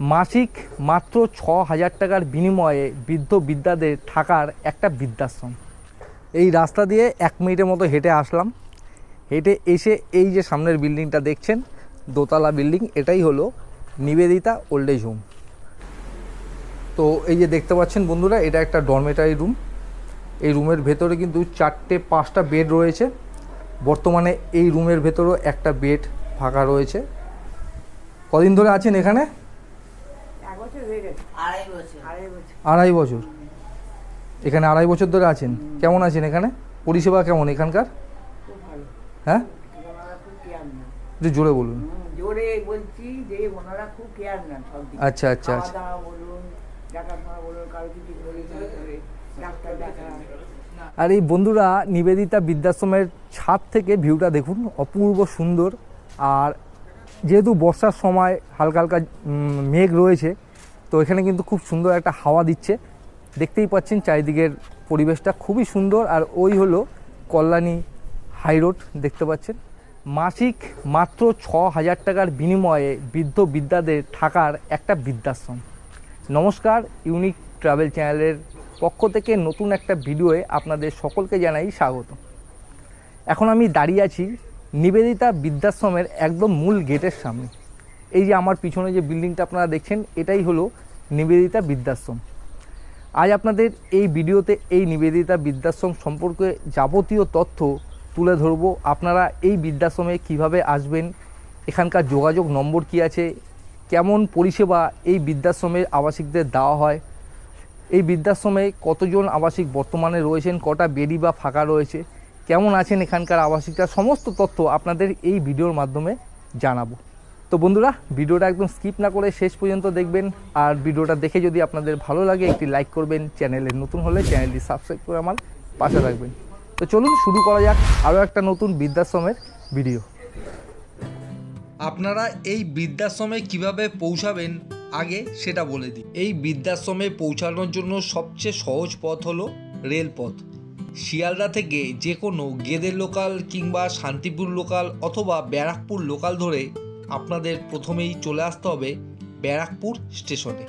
মাসিক মাত্র ছ হাজার টাকার বিনিময়ে বৃদ্ধ বিদ্যাদের থাকার একটা বৃদ্ধাশ্রম। এই রাস্তা দিয়ে এক মিনিটের মতো হেঁটে আসলাম। হেঁটে এসে এই যে সামনের বিল্ডিংটা দেখছেন, দোতলা বিল্ডিং, এটাই হলো নিবেদিতা ওল্ড এজ হোম। তো এই যে দেখতে পাচ্ছেন বন্ধুরা, এটা একটা ডরমেটারি রুম এই রুমের ভেতরে কিন্তু চারটে পাঁচটা বেড রয়েছে। বর্তমানে এই রুমের ভেতরেও একটা বেড ফাঁকা রয়েছে। কদিন ধরে আছেন এখানে এক বছর হয়ে গেছে আড়াই বছর। আড়াই বছর। আড়াই বছর। এখানে আড়াই বছর ধরে আছেন। কেমন আছেন এখানে? পরিষেবা কেমন এখানকার? হ্যাঁ? একটু জোরে বলুন। জোরে বলছি যে ওনারা খুব কেয়ার নেন সব আচ্ছা আচ্ছা আচ্ছা। বলুন দেখাশোনা বলুন কারও কিছু ডাক্তার দেখা আর এই বন্ধুরা নিবেদিতা বৃদ্ধাশ্রমের ছাদ থেকে ভিউটা দেখুন অপূর্ব সুন্দর। আর যেহেতু বর্ষার সময় হালকা হালকা মেঘ রয়েছে তো এখানে কিন্তু খুব সুন্দর একটা হাওয়া দিচ্ছে। দেখতেই পাচ্ছেন চারিদিকের পরিবেশটা খুবই সুন্দর। আর ওই হলো কল্যাণী হাই রোড, দেখতে পাচ্ছেন। মাসিক মাত্র ছ হাজার টাকার বিনিময়ে বৃদ্ধ বিদ্যাদের থাকার একটা বৃদ্ধাশ্রম। নমস্কার, ইউনিক ট্রাভেল চ্যানেলের পক্ষ থেকে নতুন একটা ভিডিওয়ে আপনাদের সকলকে জানাই স্বাগত। এখন আমি দাঁড়িয়ে আছি নিবেদিতা বৃদ্ধাশ্রমের একদম মূল গেটের সামনে। এই যে আমার পিছনে যে বিল্ডিংটা আপনারা দেখছেন, এটাই হলো নিবেদিতা বৃদ্ধাশ্রম। আজ আপনাদের এই ভিডিওতে এই নিবেদিতা বৃদ্ধাশ্রম সম্পর্কে যাবতীয় তথ্য তুলে ধরবো। আপনারা এই বৃদ্ধাশ্রমে কীভাবে আসবেন, এখানকার যোগাযোগ নম্বর কি আছে, কেমন পরিষেবা এই বৃদ্ধাশ্রমের আবাসিকদের দেওয়া হয়, এই বৃদ্ধাশ্রমে কতজন আবাসিক বর্তমানে রয়েছেন, কটা বেডি বা ফাঁকা রয়েছে, কেমন আছেন এখানকার আবাসিকরা, সমস্ত তথ্য আপনাদের এই ভিডিওর মাধ্যমে জানাব। তো বন্ধুরা, ভিডিওটা একদম স্কিপ না করে শেষ পর্যন্ত দেখবেন। আর ভিডিওটা দেখে যদি আপনাদের ভালো লাগে, একটি লাইক করবেন। চ্যানেলে নতুন হলে চ্যানেলটি সাবস্ক্রাইব করে আমার পাশে রাখবেন তো চলুন শুরু করা যাক আরও একটা নতুন বৃদ্ধাশ্রমের ভিডিও আপনারা এই বৃদ্ধাশ্রমে কীভাবে পৌঁছাবেন, আগে সেটা বলে দিই। এই বৃদ্ধাশ্রমে পৌঁছানোর জন্য সবচেয়ে সহজ পথ হলো রেলপথ। শিয়ালদা থেকে যে কোনো গেদের লোকাল কিংবা শান্তিপুর লোকাল অথবা ব্যারাকপুর লোকাল ধরে আপনাদের প্রথমেই চলে আসতে হবে ব্যারাকপুর স্টেশনে।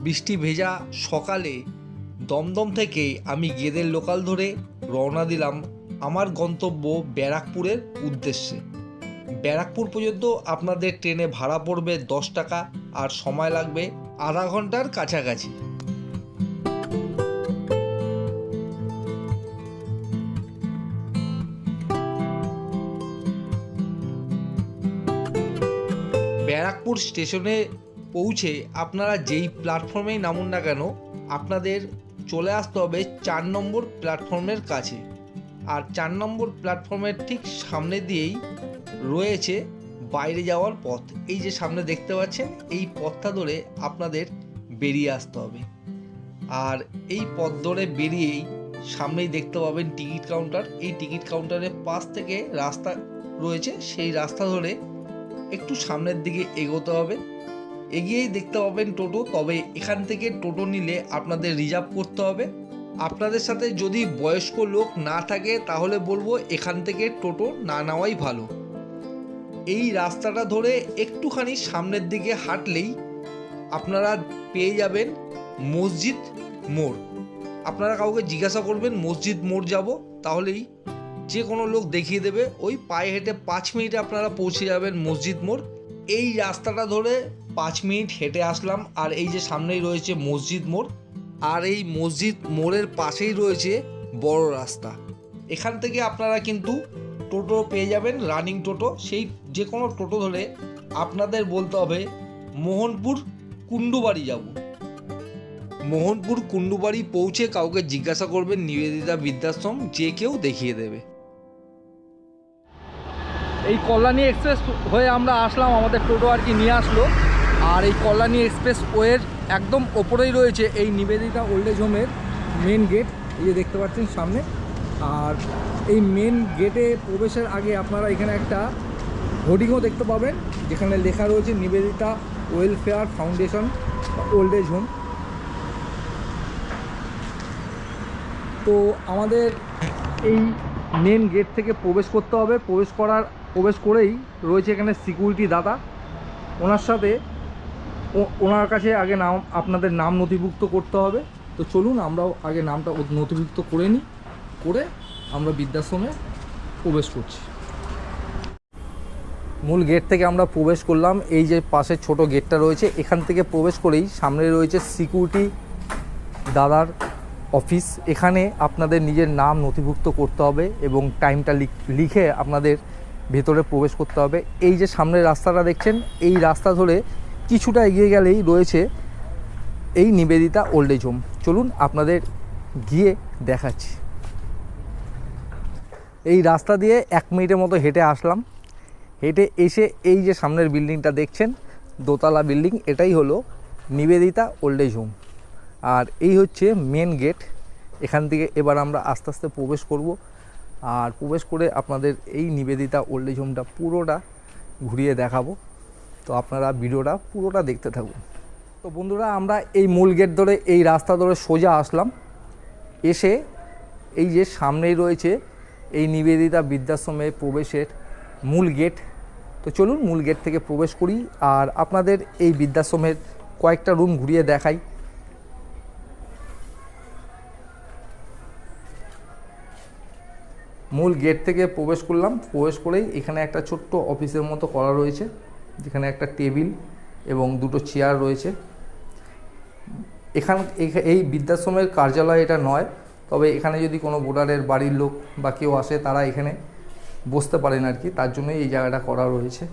বৃষ্টি ভেজা সকালে দমদম থেকে আমি গেদের লোকাল ধরে রওনা দিলাম আমার গন্তব্য ব্যারাকপুরের উদ্দেশ্যে। ব্যারাকপুর পর্যন্ত আপনাদের ট্রেনে ভাড়া পড়বে দশ টাকা আর সময় লাগবে আধা ঘণ্টার কাছাকাছি। ব্যারাকপুর স্টেশনে পৌঁছে আপনারা যেই প্ল্যাটফর্মেই নামুন না কেন, আপনাদের চলে আসতে হবে চার নম্বর প্ল্যাটফর্মের কাছে। আর চার নম্বর প্ল্যাটফর্মের ঠিক সামনে দিয়েই রয়েছে বাইরে যাওয়ার পথ। এই যে সামনে দেখতে পাচ্ছেন, এই পথটা ধরে আপনাদের বেরিয়ে আসতে হবে। আর এই পথ ধরে বেরিয়েই সামনেই দেখতে পাবেন টিকিট কাউন্টার। এই টিকিট কাউন্টারের পাশ থেকে রাস্তা রয়েছে। সেই রাস্তা ধরে একটু সামনের দিকে এগোতে হবে। এগিয়েই দেখতে পাবেন টোটো, তবে এখান থেকে টোটো নিলে আপনাদের রিজার্ভ করতে হবে। আপনাদের সাথে যদি বয়স্ক লোক না থাকে, তাহলে বলব এখান থেকে টোটো না নেওয়াই ভালো। এই রাস্তাটা ধরে একটুখানি সামনের দিকে হাঁটলেই আপনারা পেয়ে যাবেন মসজিদ মোড়। আপনারা কাউকে জিজ্ঞাসা করবেন, মসজিদ মোড় যাব? তাহলেই যে কোনো লোক দেখিয়ে দেবে, ওই পায়ে হেঁটে পাঁচ মিনিটে আপনারা পৌঁছে যাবেন মসজিদ মোড়। এই রাস্তাটা ধরে পাঁচ মিনিট হেঁটে আসলাম, আর এই যে সামনেই রয়েছে মসজিদ মোড়, আর এই মসজিদ মোড়ের পাশেই রয়েছে বড় রাস্তা। এখান থেকে আপনারা কিন্তু টোটো পেয়ে যাবেন, রানিং টোটো। সেই যে কোনো টোটো ধরে আপনাদের বলতে হবে, মোহনপুর কুন্ডুবাড়ি যাব। মোহনপুর কুন্ডুবাড়ি পৌঁছে কাউকে জিজ্ঞাসা করবেন, নিবেদিতা বৃদ্ধাশ্রম, যে কেউ দেখিয়ে দেবে। এই কল্যাণী এক্সপ্রেস হয়ে আমরা আসলাম, আমাদের টোটো আর কি নিয়ে আসলো। আর এই কল্যাণী এক্সপ্রেস ওয়ের একদম ওপরেই রয়েছে এই নিবেদিতা ওল্ড এজ হোমের মেন গেট এই যে দেখতে পাচ্ছেন সামনে। আর এই মেন গেটে প্রবেশের আগে আপনারা এখানে একটা হোর্ডিংও দেখতে পাবেন, যেখানে লেখা রয়েছে Nivedita welfare foundation old age home. তো আমাদের এই মেন গেট থেকে প্রবেশ করতে হবে। প্রবেশ করার প্রবেশ করেই রয়েছে এখানে সিকিউরিটি দাতা। ওনার সাথে ওনার কাছে আগে নাম, আপনাদের নাম নথিভুক্ত করতে হবে। তো চলুন, আমরাও আগে নামটা নথিভুক্ত করে নিই। করে আমরা বৃদ্ধাশ্রমে প্রবেশ করছি। মূল গেট থেকে আমরা প্রবেশ করলাম। এই যে পাশে ছোট গেটটা রয়েছে, এখান থেকে প্রবেশ করেই সামনে রয়েছে সিকিউরিটি দাদার অফিস এখানে আপনাদের নিজের নাম নথিভুক্ত করতে হবে এবং টাইমটা লিখে আপনাদের ভেতরে প্রবেশ করতে হবে। এই যে সামনের রাস্তাটা দেখছেন, এই রাস্তা ধরে কিছুটা এগিয়ে গেলেই রয়েছে এই নিবেদিতা ওল্ড এজ হোম। চলুন আপনাদের গিয়ে দেখাচ্ছি। এই রাস্তা দিয়ে এক মিনিটের মতো হেঁটে আসলাম। হেঁটে এসে এই যে সামনের বিল্ডিংটা দেখছেন, দোতলা বিল্ডিং, এটাই হলো নিবেদিতা ওল্ড এজ হোম। আর এই হচ্ছে মেন গেট। এখান থেকে এবার আমরা আস্তে আস্তে প্রবেশ করব। আর প্রবেশ করে আপনাদের এই নিবেদিতা ওল্ড এজ হোমটা পুরোটা ঘুরিয়ে দেখাবো। তো আপনারা ভিডিওটা পুরোটা দেখতে থাকুন। তো বন্ধুরা, আমরা এই মূল গেট ধরে, এই রাস্তা ধরে সোজা আসলাম। এসে এই যে সামনেই রয়েছে এই নিবেদিতা বৃদ্ধাশ্রমে প্রবেশের মূল গেট। তো চলুন মূল গেট থেকে প্রবেশ করি, আর আপনাদের এই বৃদ্ধাশ্রমের কয়েকটা রুম ঘুরিয়ে দেখাই। মূল গেট থেকে প্রবেশ করলাম। প্রবেশ করেই এখানে একটা ছোট্ট অফিসের মতো করা রয়েছে, যেখানে একটা টেবিল এবং দুটো চেয়ার রয়েছে। এখান এখা- এই বৃদ্ধাশ্রমের কার্যালয় এটা নয়, তবে এখানে যদি কোনো ভোটারের বাড়ির লোক বা কেউ আসে, তারা এখানে বসতে পারেন আর কি। তার জন্যই এই জায়গাটা করা রয়েছে।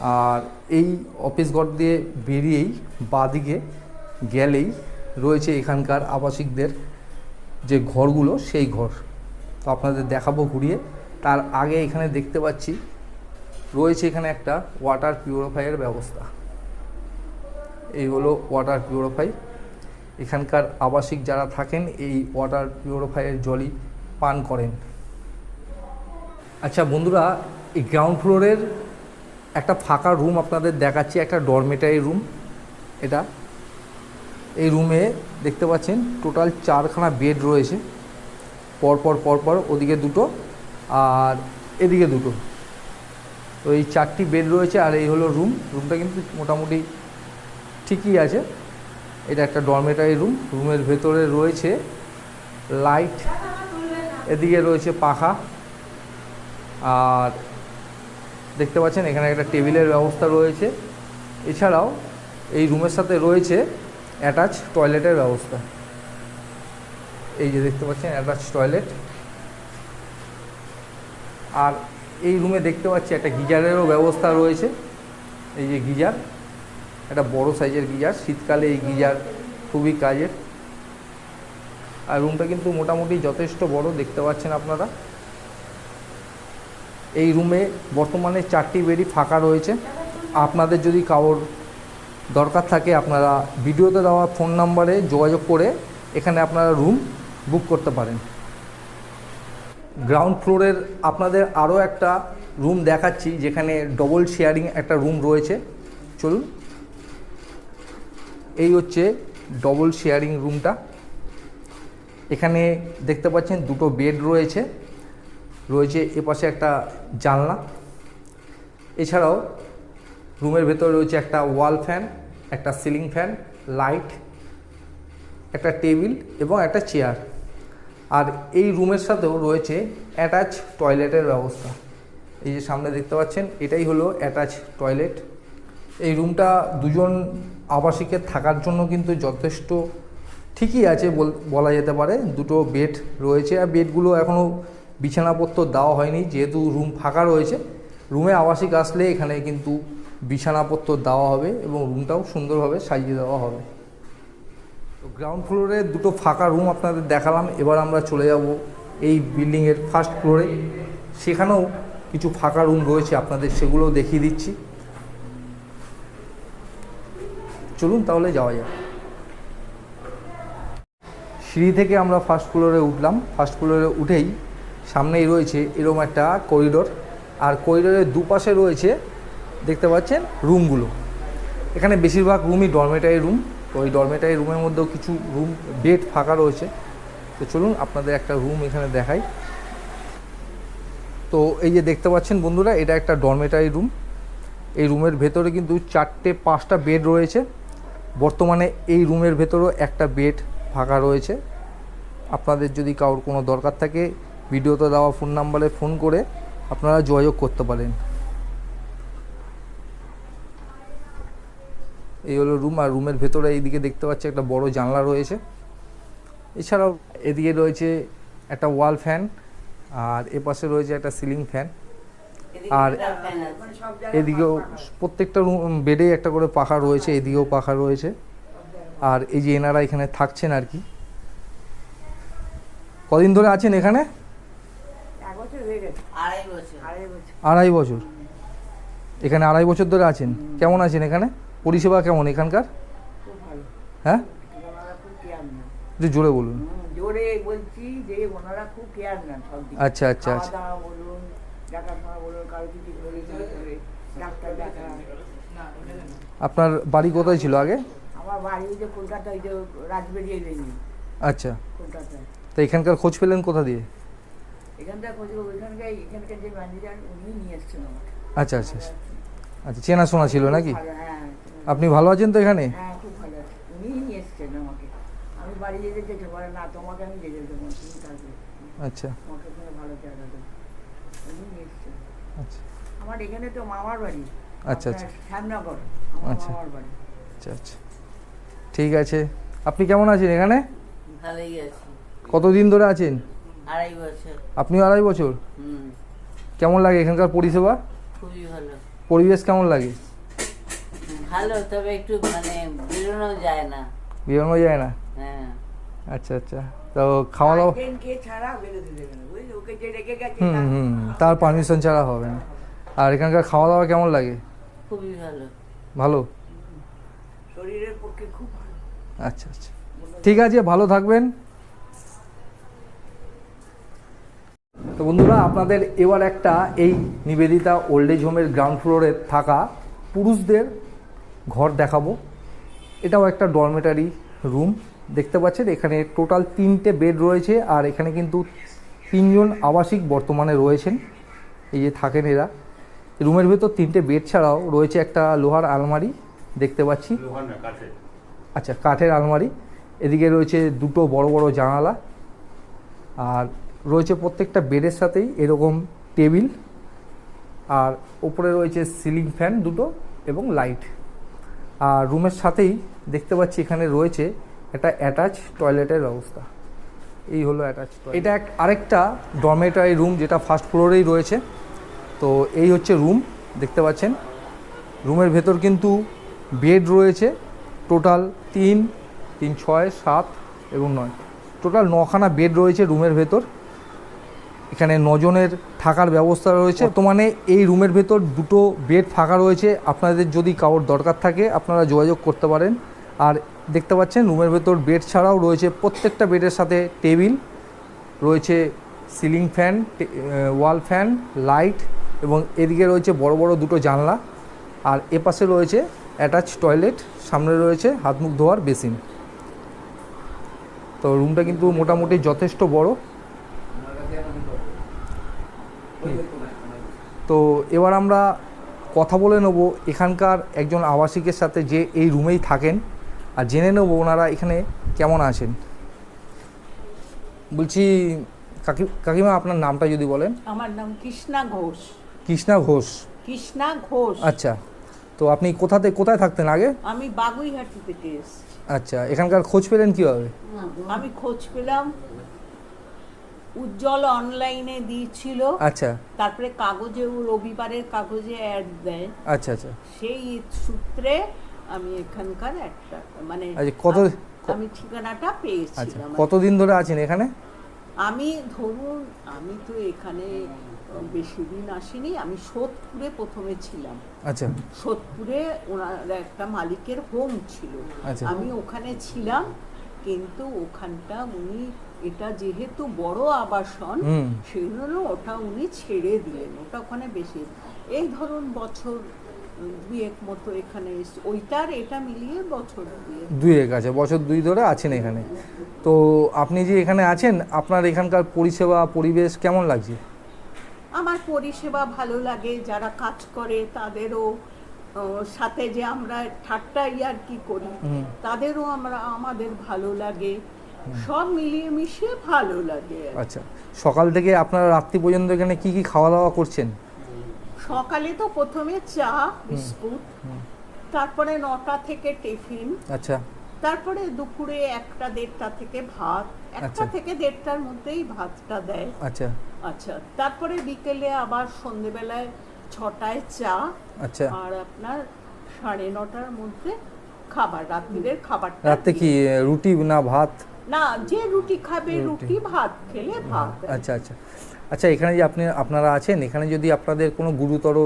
আর এই অফিস ঘর দিয়ে বেরিয়েই বাদিকে গেলেই রয়েছে এখানকার আবাসিকদের যে ঘরগুলো, সেই ঘর। তো আপনাদের দেখাবো ঘুরিয়ে। তার আগে এখানে দেখতে পাচ্ছি, রয়েছে এখানে একটা ওয়াটার পিউরিফায়ার ব্যবস্থা। এই হলো ওয়াটার পিউরিফাই এখানকার আবাসিক যারা থাকেন, এই ওয়াটার পিউরিফায়ার জলই পান করেন। আচ্ছা বন্ধুরা, এই গ্রাউন্ড ফ্লোরের একটা ফাঁকা রুম আপনাদের দেখাচ্ছি, একটা ডরমেটারি রুম এটা। এই রুমে দেখতে পাচ্ছেন টোটাল চারখানা বেড রয়েছে। পরপর পরপর ওদিকে দুটো আর এদিকে দুটো। তো এই চারটি বেড রয়েছে আর এই হলো রুম রুমটা কিন্তু মোটামুটি ঠিকই আছে। এটা একটা ডরমেটারি রুম রুমের ভেতরে রয়েছে লাইট এদিকে রয়েছে পাখা। আর দেখতে পাচ্ছেন এখানে একটা টেবিলের ব্যবস্থা রয়েছে। এছাড়াও এই রুমের সাথে রয়েছে অ্যাটাচ টয়লেটের ব্যবস্থা। এই যে দেখতে পাচ্ছেন অ্যাটাচ টয়লেট। আর এই রুমে দেখতে পাচ্ছি একটা গিজারেরও ব্যবস্থা রয়েছে। এই যে গিজার, একটা বড় সাইজের গিজার। শীতকালে এই গিজার খুবই কাজের। আর রুমটা কিন্তু মোটামুটি যথেষ্ট বড়, দেখতে পাচ্ছেন আপনারা। এই রুমে বর্তমানে চারটি বেডই ফাঁকা রয়েছে। আপনাদের যদি কারোর দরকার থাকে, আপনারা ভিডিওতে দেওয়া ফোন নাম্বারে যোগাযোগ করে এখানে আপনারা রুম বুক করতে পারেন। গ্রাউন্ড ফ্লোরের আপনাদের আরও একটা রুম দেখাচ্ছি, যেখানে ডবল শেয়ারিং একটা রুম রয়েছে। চলুন। এই হচ্ছে ডবল শেয়ারিং রুমটা। এখানে দেখতে পাচ্ছেন দুটো বেড রয়েছে। রয়েছে এপাশে একটা জানলা। এছাড়াও রুমের ভেতরে রয়েছে একটা ওয়াল ফ্যান, একটা সিলিং ফ্যান, লাইট, একটা টেবিল এবং একটা চেয়ার। আর এই রুমের সাথেও রয়েছে অ্যাটাচ টয়লেটের ব্যবস্থা। এই যে সামনে দেখতে পাচ্ছেন, এটাই হলো অ্যাটাচ টয়লেট এই রুমটা দুজন আবাসিকের থাকার জন্য কিন্তু যথেষ্ট ঠিকই আছে বল- যেতে পারে। দুটো বেড রয়েছে আর বেডগুলো এখনও বিছানাপত্র দেওয়া হয়নি, যেহেতু রুম ফাঁকা রয়েছে। রুমে আবাসিক আসলে এখানে কিন্তু বিছানাপত্র দেওয়া হবে এবং রুমটাও সুন্দরভাবে সাজিয়ে দেওয়া হবে। গ্রাউন্ড ফ্লোরে দুটো ফাঁকা রুম আপনাদের দেখালাম। এবার আমরা চলে যাব এই বিল্ডিংয়ের ফার্স্ট ফ্লোরে সেখানেও কিছু ফাঁকা রুম রয়েছে আপনাদের সেগুলোও দেখিয়ে দিচ্ছি। চলুন তাহলে যাওয়া যাক। সিঁড়ি থেকে আমরা ফার্স্ট ফ্লোরে উঠলাম। ফার্স্ট ফ্লোরে উঠেই সামনেই রয়েছে এরকম একটা করিডোর আর করিডোরের দুপাশে রয়েছে, দেখতে পাচ্ছেন রুমগুলো এখানে বেশিরভাগ রুমই ডরমেটারি রুম তো ওই ডরমেটারি রুমের মধ্যেও কিছু রুম বেড ফাঁকা রয়েছে। তো চলুন আপনাদের একটা রুম এখানে দেখাই। তো এই যে দেখতে পাচ্ছেন বন্ধুরা, এটা একটা ডরমেটারি রুম এই রুমের ভেতরে কিন্তু চারটে পাঁচটা বেড রয়েছে। বর্তমানে এই রুমের ভেতরেও একটা বেড ফাঁকা রয়েছে। আপনাদের যদি কারোর কোনো দরকার থাকে, ভিডিওতে দেওয়া ফোন নাম্বারে ফোন করে আপনারা যোগাযোগ করতে পারেন। এই হলো রুম আর রুমের ভেতরে এইদিকে দেখতে পাচ্ছি একটা বড় জানলা রয়েছে। এছাড়াও এদিকে রয়েছে একটা ওয়াল ফ্যান আর এ পাশে রয়েছে একটা সিলিং ফ্যান। আর মানে এদিকেও প্রত্যেকটা রুম বেডেই একটা করে পাখা রয়েছে এদিকেও পাখা রয়েছে। আর এই যে এনারা এখানে থাকছেন আর কি। কদিন ধরে আছেন এখানে? এক বছর গেছে। আড়াই বছর। আড়াই বছর। আড়াই বছর। এখানে আড়াই বছর ধরে আছেন। কেমন আছেন এখানে? পরিষেবা কেমন এখানকার? হ্যাঁ? একটু জোরে বলুন। জোরে বলছি যে ওনারা খুব কেয়ার নেন সব আচ্ছা আচ্ছা আচ্ছা। বলুন দেখাশোনা বলুন কারও কিছু হলে ডাক্তার দেখা। আপনার বাড়ি কোথায় ছিল আগে? আমার বাড়ি যে কলকাতা ওই যে রাজবেরিয়ে আচ্ছা। কলকাতায়। তো এখানকার খোঁজ পেলেন কোথা দিয়ে? এখানকার খোঁজ ওইখানকার এখানকার যে ম্যানেজার উনি নিয়ে এসছেন আমাকে। আচ্ছা আচ্ছা আচ্ছা। আচ্ছা চেনাশোনা ছিল নাকি? হ্যাঁ। আপনি ভালো আছেন তো এখানে? হ্যাঁ খুব ভালো আছে। উনিই নিয়ে এসছেন আমাকে। আমি বাড়ি যেতে চেয়েছি বলে না তোমাকে আমি যেতে দেবো তুমি থাকবে। আচ্ছা। তোমাকে ওখানে ভালো জায়গা দেবো। উনি নিয়ে এসছেন। আচ্ছা। আমার এখানে তো মামার বাড়ি। আচ্ছা, আচ্ছা। শ্যামনগর আচ্ছা। মামার বাড়ি। আচ্ছা আচ্ছা। ঠিক আছে। আপনি কেমন আছেন এখানে? ভালোই আছে। কতদিন ধরে আছেন? আড়াই বছর। আপনিও আড়াই বছর? হুম। কেমন লাগে এখানকার পরিষেবা? খুবই ভালো। পরিবেশ কেমন লাগে? ভালো তবে একটু মানে বেরোনো যায় না। বেরোনো যায় না? হ্যাঁ। আচ্ছা আচ্ছা। তো খাওয়া দাওয়া হুম হুম তার পারমিশন ছাড়া হবে না। আর এখানকার খাওয়া দাওয়া কেমন লাগে? খুবই ভালো। ভালো? শরীরের পক্ষে খুব ভালো। আচ্ছা আচ্ছা। ঠিক আছে ভালো থাকবেন। তো বন্ধুরা আপনাদের এবার একটা এই নিবেদিতা ওল্ড এজ হোমের গ্রাউন্ড ফ্লোরে থাকা পুরুষদের ঘর দেখাবো। এটাও একটা ডরমেটারি রুম দেখতে পাচ্ছেন এখানে টোটাল তিনটে বেড রয়েছে আর এখানে কিন্তু তিনজন আবাসিক বর্তমানে রয়েছেন। এই যে থাকেন এরা। রুমের ভেতর তিনটে বেড ছাড়াও রয়েছে একটা লোহার আলমারি দেখতে পাচ্ছি। আচ্ছা কাঠের আলমারি। এদিকে রয়েছে দুটো বড় বড় জানালা আর রয়েছে প্রত্যেকটা বেডের সাথেই এরকম টেবিল আর ওপরে রয়েছে সিলিং ফ্যান দুটো এবং লাইট আর রুমের সাথেই দেখতে পাচ্ছি এখানে রয়েছে একটা অ্যাটাচ টয়লেটের ব্যবস্থা। এই হলো অ্যাটাচ এটা এক আরেকটা ডরমেটারি রুম যেটা ফার্স্ট ফ্লোরেই রয়েছে। তো এই হচ্ছে রুম দেখতে পাচ্ছেন? রুমের ভেতর কিন্তু বেড রয়েছে টোটাল তিন তিন, ছয়, সাত এবং নয়। টোটাল নখানা বেড রয়েছে রুমের ভেতর। এখানে নজনের থাকার ব্যবস্থা রয়েছে। বর্তমানে এই রুমের ভেতর দুটো বেড ফাঁকা রয়েছে। আপনাদের যদি কারোর দরকার থাকে, আপনারা যোগাযোগ করতে পারেন। আর দেখতে পাচ্ছেন, রুমের ভেতর বেড ছাড়াও রয়েছে প্রত্যেকটা বেডের সাথে টেবিল, রয়েছে ceiling fan wall fan, light এবং এদিকে রয়েছে বড় বড় দুটো জানলা। আর এপাশে রয়েছে অ্যাটাচ টয়লেট, সামনে রয়েছে হাত মুখ ধোয়ার বেসিন। তো রুমটা কিন্তু মোটামুটি যথেষ্ট বড়। তো এবার আমরা কথা বলে নেব এখানকার একজন আবাসিকের সাথে যে এই রুমেই থাকেন আর জেনে নেব ওনারা এখানে কেমন আছেন। বলছি কাকি কাকিমা আপনার নামটা যদি বলেন। আমার নাম কৃষ্ণা ঘোষ। কৃষ্ণা ঘোষ। কৃষ্ণা ঘোষ। আচ্ছা তো আপনি কোথাতে কোথায় থাকতেন আগে? আমি বাগুইহাটি থেকে এসেছি। আচ্ছা এখানকার খোঁজ পেলেন কীভাবে? আমি খোঁজ পেলাম উজ্জ্বল অনলাইনে দিয়েছিল আচ্ছা। তারপরে কাগজে ও রবিবারের কাগজে অ্যাড দেয়। আচ্ছা আচ্ছা। সেই সূত্রে আমি এখানকার একটা মানে আচ্ছা, কত- আমি ঠিকানাটা আচ্ছা পেয়েছিলাম কতদিন ধরে আছেন এখানে? আমি ধরুন আমি তো এখানে বেশি দিন আসিনি আমি সোদপুরে প্রথমে ছিলাম। আচ্ছা। সোদপুরে ওনার একটা মালিকের হোম ছিল। আচ্ছা। আমি ওখানে ছিলাম কিন্তু ওখানটা উনি এটা যেহেতু বড় আবাসন হুম। সেই জন্য ওটা উনি ছেড়ে দিলেন। ওটা ওখানে বেশি। এই ধরুন বছর দুয়েক মতো এখানে ওইটার এটা মিলিয়ে বছর দুয়েক। দুই এক আছে বছর দুই ধরে আছেন এখানে। তো আপনি যে এখানে আছেন আপনার এখানকার পরিষেবা পরিবেশ কেমন লাগছে? আমার পরিষেবা ভালো লাগে যারা কাজ করে তাদেরও সাথে যে আমরা ঠাট্টা ইয়ার কি করি। তাদেরও আমরা আমাদের ভালো লাগে। সব মিলিয়ে মিশিয়ে ভালো লাগে। আচ্ছা সকাল থেকে আপনারা রাত্রি পর্যন্ত এখানে কি কি খাওয়া দাওয়া করছেন? সকালে তো প্রথমে চা বিস্কুট তারপরে নটা থেকে টিফিন আচ্ছা। তারপরে দুপুরে একটা দেড়টা থেকে ভাত একটা আচ্ছা। থেকে দেড়টার মধ্যেই ভাতটা দেয়। আচ্ছা। আচ্ছা তারপরে বিকেলে আবার সন্ধেবেলায় ছটায় চা আচ্ছা। আর আপনার সাড়ে নটার মধ্যে খাবার রাত্রিদের খাবার রাতে কি রুটি না ভাত? না যে রুটি খাবে রুটি। ভাত খেলে ভাত। আচ্ছা আচ্ছা। আচ্ছা এখানে যে আপনি আপনারা আছেন এখানে যদি আপনাদের কোনো গুরুতর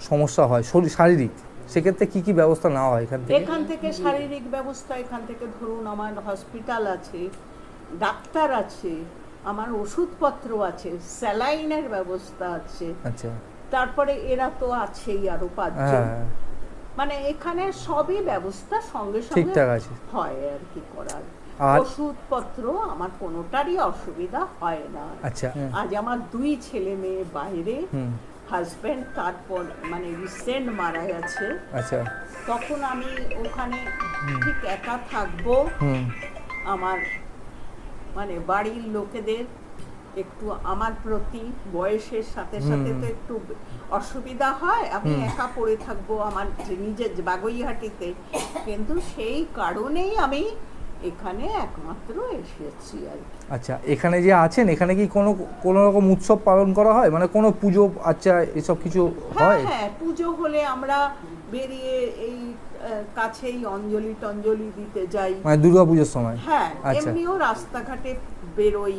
সমস্যা হয় শরীর শারীরিক সেক্ষেত্রে কি কি ব্যবস্থা নেওয়া হয় এখান থেকে? এখান থেকে শারীরিক ব্যবস্থা এখান থেকে ধরুন আমার হসপিটাল আছে ডাক্তার আছে আমার ওষুধপত্র আছে স্যালাইনের ব্যবস্থা আছে। আচ্ছা। তারপরে এরা তো আছেই আরও পাঁচজন। হ্যাঁ। মানে এখানে সবই ব্যবস্থা সঙ্গে সঙ্গে ঠিকঠাক আছে। হয় আর কি করার। আর ওষুধপত্র আমার কোনোটারই অসুবিধা হয় না। আচ্ছা। আজ আমার দুই ছেলে মেয়ে বাইরে তারপর মানে রিসেন্ট মারা গেছে। আচ্ছা। তখন আমি ওখানে ঠিক একা থাকব। আমার মানে বাড়ির লোকেদের একটু আমার প্রতি বয়সের সাথে সাথে তো একটু অসুবিধা হয়। আমি একা পড়ে থাকব আমার যে নিজের বাগুইহাটিতে কিন্তু সেই কারণেই আমি এখানে একমাত্র এসেছি আর আচ্ছা এখানে যে আছেন এখানে কি কোনো কোনো রকম উৎসব পালন করা হয়? মানে কোনো পুজো আচ্ছা এসব কিছু হ্যাঁ হয়? হ্যাঁ পুজো হলে আমরা বেরিয়ে এই কাছেই অঞ্জলি টঞ্জলি দিতে যাই। মানে দুর্গা পুজোর সময়? হ্যাঁ আচ্ছা। এমনিও রাস্তাঘাটে বেরোই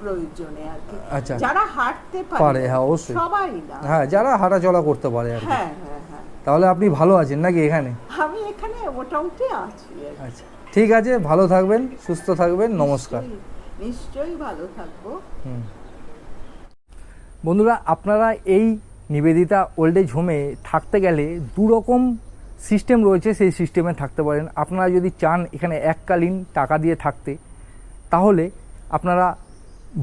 প্রয়োজনে আর কি। আচ্ছা। যারা হাঁটতে পারে, হ্যাঁ, অবশ্যই। সবাই না। হ্যাঁ যারা হাঁটাচলা করতে পারে আর কি। হ্যাঁ হ্যাঁ হ্যাঁ। তাহলে আপনি ভালো আছেন নাকি এখানে? আমি এখানে মোটামুটি আছি আচ্ছা। ঠিক আছে ভালো থাকবেন সুস্থ থাকবেন নমস্কার। নিশ্চয়ই- ভালো থাকব। হুম। বন্ধুরা আপনারা এই নিবেদিতা ওল্ড এজ হোমে থাকতে গেলে দুরকম সিস্টেম রয়েছে সেই সিস্টেমে থাকতে পারেন। আপনারা যদি চান এখানে এককালীন টাকা দিয়ে থাকতে তাহলে আপনারা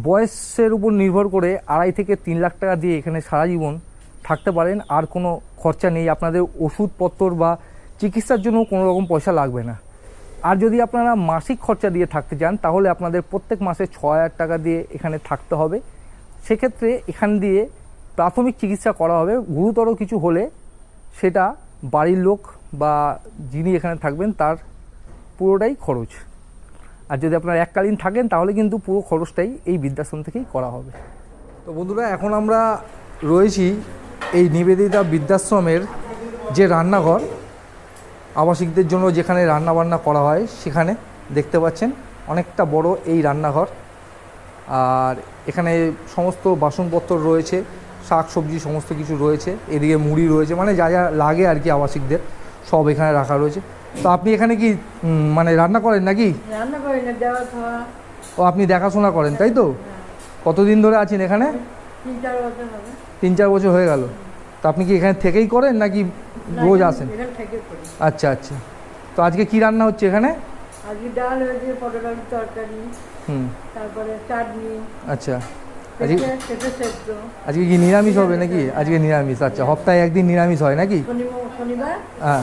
বয়সের উপর নির্ভর করে আড়াই থেকে তিন লাখ টাকা দিয়ে এখানে সারা জীবন থাকতে পারেন। আর কোনো খরচা নেই আপনাদের ওষুধপত্র বা চিকিৎসার জন্য কোনো রকম পয়সা লাগবে না। আর যদি আপনারা মাসিক খরচা দিয়ে থাকতে চান, তাহলে আপনাদের প্রত্যেক মাসে ছ হাজার টাকা দিয়ে এখানে থাকতে হবে। সেক্ষেত্রে এখান দিয়ে প্রাথমিক চিকিৎসা করা হবে। গুরুতর কিছু হলে সেটা বাড়ির লোক বা যিনি এখানে থাকবেন, তার পুরোটাই খরচ। আর যদি আপনারা এককালীন থাকেন, তাহলে কিন্তু পুরো খরচটাই এই বৃদ্ধাশ্রম থেকেই করা হবে। তো বন্ধুরা, এখন আমরা রয়েছি এই নিবেদিতা বৃদ্ধাশ্রমের যে রান্নাঘর আবাসিকদের জন্য যেখানে রান্না বান্না করা হয় সেখানে দেখতে পাচ্ছেন অনেকটা বড় এই রান্নাঘর। আর এখানে সমস্ত বাসনপত্র রয়েছে শাক সবজি সমস্ত কিছু রয়েছে এদিকে মুড়ি রয়েছে মানে যা যা লাগে আর কি আবাসিকদের সব এখানে রাখা রয়েছে। তো আপনি এখানে কি মানে রান্না করেন নাকি? রান্না ও আপনি দেখাশোনা করেন তাই তো? কতদিন ধরে আছেন এখানে? তিন চার বছর হয়ে গেল। তো আপনি কি এখানে থেকেই করেন নাকি রোজ আসেন? আচ্ছা আচ্ছা। তো আজকে কি রান্না হচ্ছে এখানে? আজকে ডাল হয়েছে পটল আলুর তরকারি হুম। তারপরে চাটনি আচ্ছা। আজকে আজকে কি নিরামিষ হবে নাকি? আজকে নিরামিষ আচ্ছা। সপ্তাহে একদিন নিরামিষ হয় নাকি? হ্যাঁ।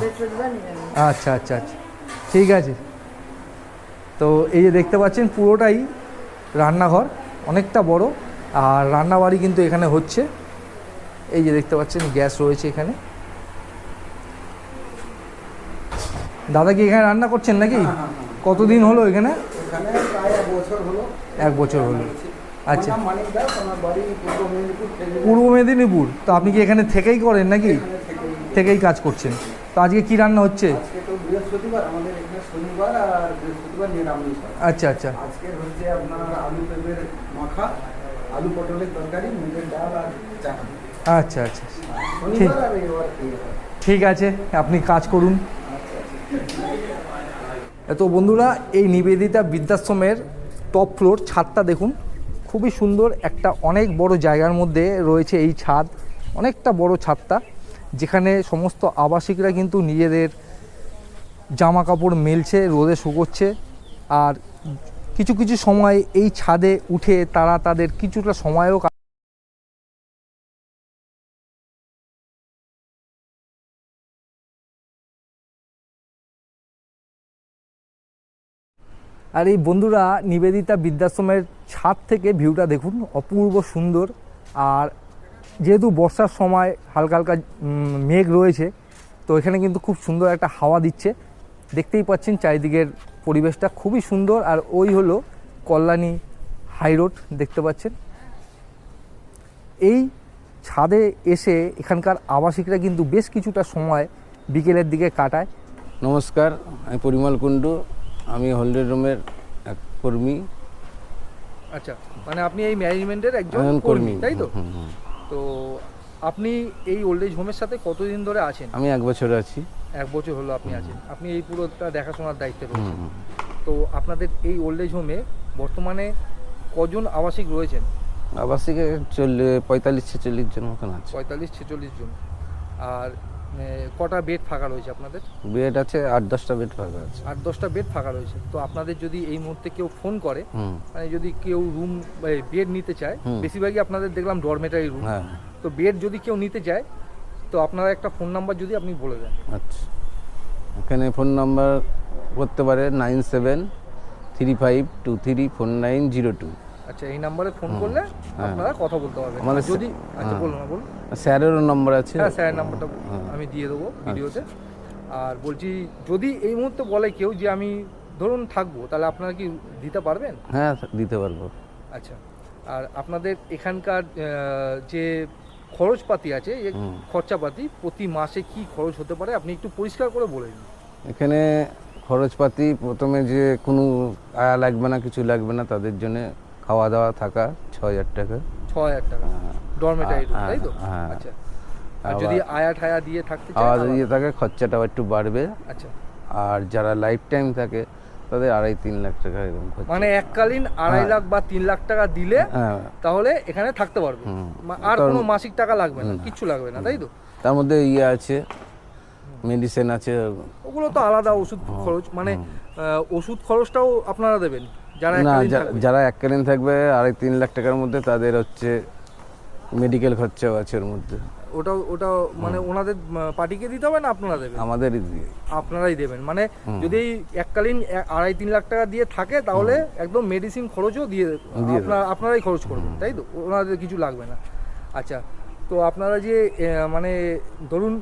আচ্ছা আচ্ছা আচ্ছা। ঠিক আছে। তো এই যে দেখতে পাচ্ছেন পুরোটাই রান্নাঘর অনেকটা বড়। আর রান্নাবাড়ি কিন্তু এখানে হচ্ছে। এই যে দেখতে পাচ্ছেন গ্যাস রয়েছে এখানে। দাদা কি এখানে রান্না করছেন নাকি? কতদিন হলো এখানে? এক বছর হলো। আচ্ছা। পূর্ব মেদিনীপুর তো আপনি কি এখানে থেকেই করেন নাকি? থেকেই কাজ করছেন। তো আজকে কি রান্না হচ্ছে? বৃহস্পতিবার আমাদের এখানে শনিবার আর বৃহস্পতিবার নিরামিষ আচ্ছা আচ্ছা। আজকের হচ্ছে আপনার আলু পেঁপের মাখা আলু পটলের তরকারি মুগের ডাল আর চাটনি। আচ্ছা আচ্ছা। হয় ঠিক আছে, আপনি কাজ করুন। তো বন্ধুরা, এই নিবেদিতা বৃদ্ধাশ্রমের টপ ফ্লোর ছাদটা দেখুন। খুবই সুন্দর একটা অনেক বড় জায়গার মধ্যে রয়েছে এই ছাদ, অনেকটা বড় ছাদটা, যেখানে সমস্ত আবাসিকরা কিন্তু নিজেদের জামা কাপড় মেলছে, রোদে শুকোচ্ছে। আর কিছু কিছু সময় এই ছাদে উঠে তারা তাদের কিছুটা সময়ও আর এই বন্ধুরা নিবেদিতা বৃদ্ধাশ্রমের ছাদ থেকে ভিউটা দেখুন, অপূর্ব সুন্দর। আর যেহেতু বর্ষার সময় হালকা হালকা মেঘ রয়েছে, তো এখানে কিন্তু খুব সুন্দর একটা হাওয়া দিচ্ছে। দেখতেই পাচ্ছেন চারিদিকের পরিবেশটা খুবই সুন্দর। আর ওই হলো কল্যাণী হাই রোড, দেখতে পাচ্ছেন। এই ছাদে এসে এখানকার আবাসিকরা কিন্তু বেশ কিছুটা সময় বিকেলের দিকে কাটায়। নমস্কার, আমি পরিমল কুণ্ডু আমি হোল্ডের রুমের এক কর্মী। আচ্ছা মানে আপনি এই ম্যানেজমেন্টের একজন কর্মী তাই তো। তো আপনি এই ওল্ড এজ হোমের সাথে কতদিন ধরে আছেন? আমি এক বছর আছি। এক বছর হলো আপনি আছেন। আপনি এই পুরোটা দেখাশোনার দায়িত্বে রয়েছেন। তো আপনাদের এই ওল্ড এজ হোমে বর্তমানে কজন আবাসিক রয়েছেন? আবাসিকে চল্লিশ পঁয়তাল্লিশ ছেচল্লিশ জন মতন আছে। পঁয়তাল্লিশ ছেচল্লিশ জন। আর কটা বেড ফাঁকা রয়েছে আপনাদের? বেড আছে আট দশটা বেড ফাঁকা আছে। আট দশটা বেড ফাঁকা রয়েছে। তো আপনাদের যদি এই মুহূর্তে কেউ ফোন করে মানে যদি কেউ রুম বেড নিতে চায় বেশিরভাগই আপনাদের দেখলাম ডরমেটারি রুম হ্যাঁ। তো বেড যদি কেউ নিতে চায় তো আপনারা একটা ফোন নাম্বার যদি আপনি বলে দেন। আচ্ছা। এখানে ফোন নাম্বার করতে পারে nine seven three five two three four nine zero two আচ্ছা এই নাম্বারে ফোন করলে হ্যাঁ। আপনারা কথা বলতে পারবেন। যদি আচ্ছা হ্যাঁ। বলুন না বলুন। স্যারেরও নম্বর আছে। হ্যাঁ স্যারের নাম্বারটা। আমি দিয়ে দেবো ভিডিওতে। আর বলছি যদি এই মুহূর্তে বলে কেউ যে আমি ধরুন থাকব তাহলে আপনারা কি দিতে পারবেন? হ্যাঁ দিতে পারব। আচ্ছা। আর আপনাদের এখানকার যে খরচপাতি আছে খরচাপাতি প্রতি মাসে কি খরচ হতে পারে? আপনি একটু পরিষ্কার করে বলে দিন। এখানে খরচপাতি প্রথমে যে কোনো আয়া লাগবে না কিছু লাগবে না তাদের জন্য খাওয়া দাওয়া থাকা ছ হাজার টাকা। ছ হাজার টাকা। হ্যাঁ। ডরমেটারি হ্যাঁ, তাই তো? হ্যাঁ। আচ্ছা। আর যদি আয়া ঠায়া দিয়ে থাকতে চায় আলাদা। দিয়ে থাকে খরচাটাও একটু বাড়বে। আচ্ছা। আর যারা লাইফ টাইম থাকে তাদের আড়াই তিন লাখ টাকা এরকম মানে এককালীন আড়াই হ্যাঁ। লাখ বা তিন লাখ টাকা দিলে হ্যাঁ। তাহলে এখানে থাকতে পারবে। আর কোনো মাসিক টাকা লাগবে না। কিচ্ছু লাগবে না তাই তো? তার মধ্যে ইয়ে আছে মেডিসিন আছে। ওগুলো তো আলাদা ওষুধ খরচ মানে ওষুধ খরচটাও আপনারা দেবেন যারা। যারা এককালীন থাকবে আড়াই তিন লাখ টাকার মধ্যে তাদের হচ্ছে মেডিকেল খরচাও আছে ওর মধ্যে। ওটা ওটা মানে ওনাদের পার্টিকে দিতে হবে না আপনারা দেবেন? আমাদেরই দিয়ে। আপনারাই দেবেন। মানে। যদি এককালীন আড়াই তিন লাখ টাকা দিয়ে থাকে তাহলে একদম মেডিসিন খরচও দিয়ে আপনার আপনারাই খরচ করবেন তাই তো? ওনাদের কিছু লাগবে না। আচ্ছা তো আপনারা যে মানে ধরুন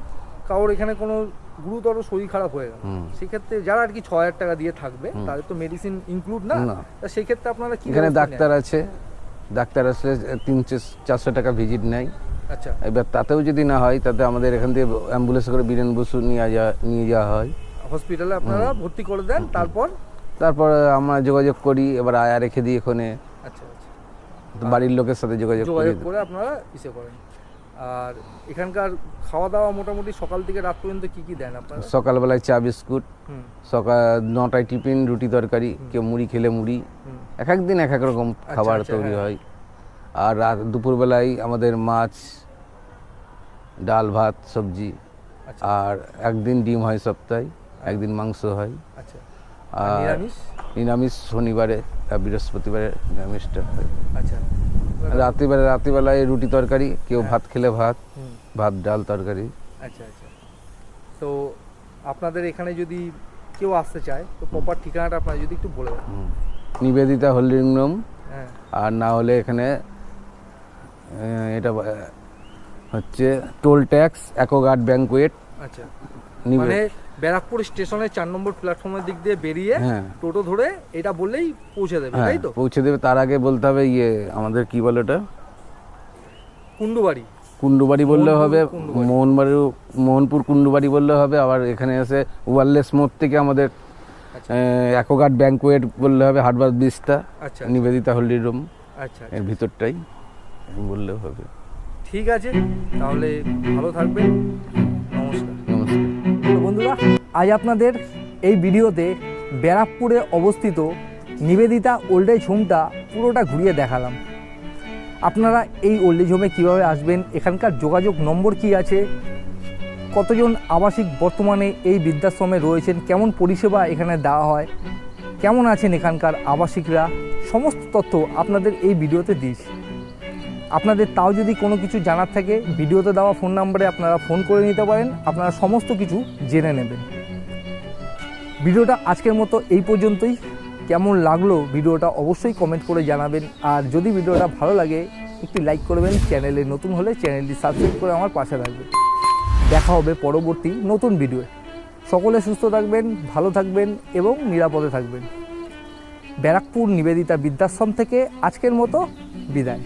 কারোর এখানে কোনো গুরুতর শরীর খারাপ হয়ে গেল সেক্ষেত্রে যারা আর কি ছ হাজার টাকা দিয়ে থাকবে তাদের তো মেডিসিন ইনক্লুড না। তা সেই ক্ষেত্রে আপনারা কি এখানে ডাক্তার আছে। ডাক্তার আসলে তিনশো চারশো টাকা ভিজিট নেয়? আচ্ছা। এবার তাতেও যদি না হয় তাতে আমাদের এখান থেকে অ্যাম্বুলেন্স করে বীরেন বসু নিয়ে যাওয়া নিয়ে যাওয়া হয়। হসপিটালে আপনারা ভর্তি করে দেন তারপর? তারপর আমরা যোগাযোগ করি এবার আয়া রেখে দিই এখানে। আচ্ছা আচ্ছা। বাড়ির লোকের সাথে যোগাযোগ করি। যোগাযোগ করে আপনারা ইসে করেন। আর এখানকার খাওয়া দাওয়া মোটামুটি সকাল থেকে রাত পর্যন্ত কি কি দেন আপনারা? সকালবেলায় চা বিস্কুট। সকাল নটায় টিফিন রুটি তরকারি কেউ মুড়ি খেলে মুড়ি। এক এক দিন এক এক রকম খাবার আচ্ছা, তৈরি হ্যাঁ। আর রাত দুপুরবেলায় আমাদের মাছ ডাল ভাত সবজি আচ্ছা। আর একদিন ডিম হয় সপ্তাহে একদিন মাংস হয়। আচ্ছা। আর নিরামিষ? শনিবারে বৃহস্পতিবারে নিরামিষটা হয়। আচ্ছা। রাত্রিবেলা রাত্রিবেলায় রুটি তরকারি কেউ হ্যাঁ। ভাত খেলে ভাত ভাত ডাল তরকারি। আচ্ছা আচ্ছা। তো আপনাদের এখানে যদি কেউ আসতে চায় তো প্রপার ঠিকানাটা আপনারা যদি একটু বলে দেন। নিবেদিতা হোল্ডিং রুম হ্যাঁ। আর না হলে এখানে এটা হচ্ছে টোল ট্যাক্স অ্যাকোগার্ড ব্যাঙ্কুয়েট আচ্ছা। মানে ব্যারাকপুর স্টেশনের চার নম্বর প্ল্যাটফর্মের দিক দিয়ে বেরিয়ে হ্যাঁ। টোটো ধরে এটা বললেই পৌঁছে দেবে হ্যাঁ তাই তো? পৌঁছে দেবে। তার আগে বলতে হবে ইয়ে আমাদের কি বলে ওটা? কুন্ডুবাড়ি কুন্ডুবাড়ি বললে হবে মোহনবাড়ি মোহনপুর কুন্ডুবাড়ি বললে হবে আবার এখানে এসে ওয়ারলেস মোড় থেকে আমাদের আচ্ছা। অ্যাকোগার্ড ব্যাঙ্কুয়েট বললে হবে হাটবার ব্রিজটা আচ্ছা নিবেদিতা হোল্ডিং রুম আচ্ছা এর ভিতরটাই। বললেও হবে। ঠিক আছে তাহলে ভালো থাকবেন। নমস্কার। নমস্কার। বন্ধুরা আজ আপনাদের এই ভিডিওতে ব্যারাকপুরে অবস্থিত নিবেদিতা ওল্ড এজ হোমটা পুরোটা ঘুরিয়ে দেখালাম। আপনারা এই ওল্ড এজ হোমে কীভাবে আসবেন এখানকার যোগাযোগ নম্বর কি আছে কতজন আবাসিক বর্তমানে এই বৃদ্ধাশ্রমে রয়েছেন কেমন পরিষেবা এখানে দেওয়া হয় কেমন আছেন এখানকার আবাসিকরা সমস্ত তথ্য আপনাদের এই ভিডিওতে দিয়েছি আপনাদের তাও যদি কোনো কিছু জানার থাকে, ভিডিওতে দেওয়া ফোন নাম্বারে আপনারা ফোন করে নিতে পারেন, আপনারা সমস্ত কিছু জেনে নেবেন। ভিডিওটা আজকের মতো এই পর্যন্তই। কেমন লাগল ভিডিওটা অবশ্যই কমেন্ট করে জানাবেন। আর যদি ভিডিওটা ভালো লাগে, একটি লাইক করবেন চ্যানেলে নতুন হলে চ্যানেলটি সাবস্ক্রাইব করে আমার পাশে রাখবেন দেখা হবে পরবর্তী নতুন ভিডিওয়ে সকলে সুস্থ থাকবেন, ভালো থাকবেন এবং নিরাপদে থাকবেন। ব্যারাকপুর নিবেদিতা বৃদ্ধাশ্রম থেকে আজকের মতো বিদায়।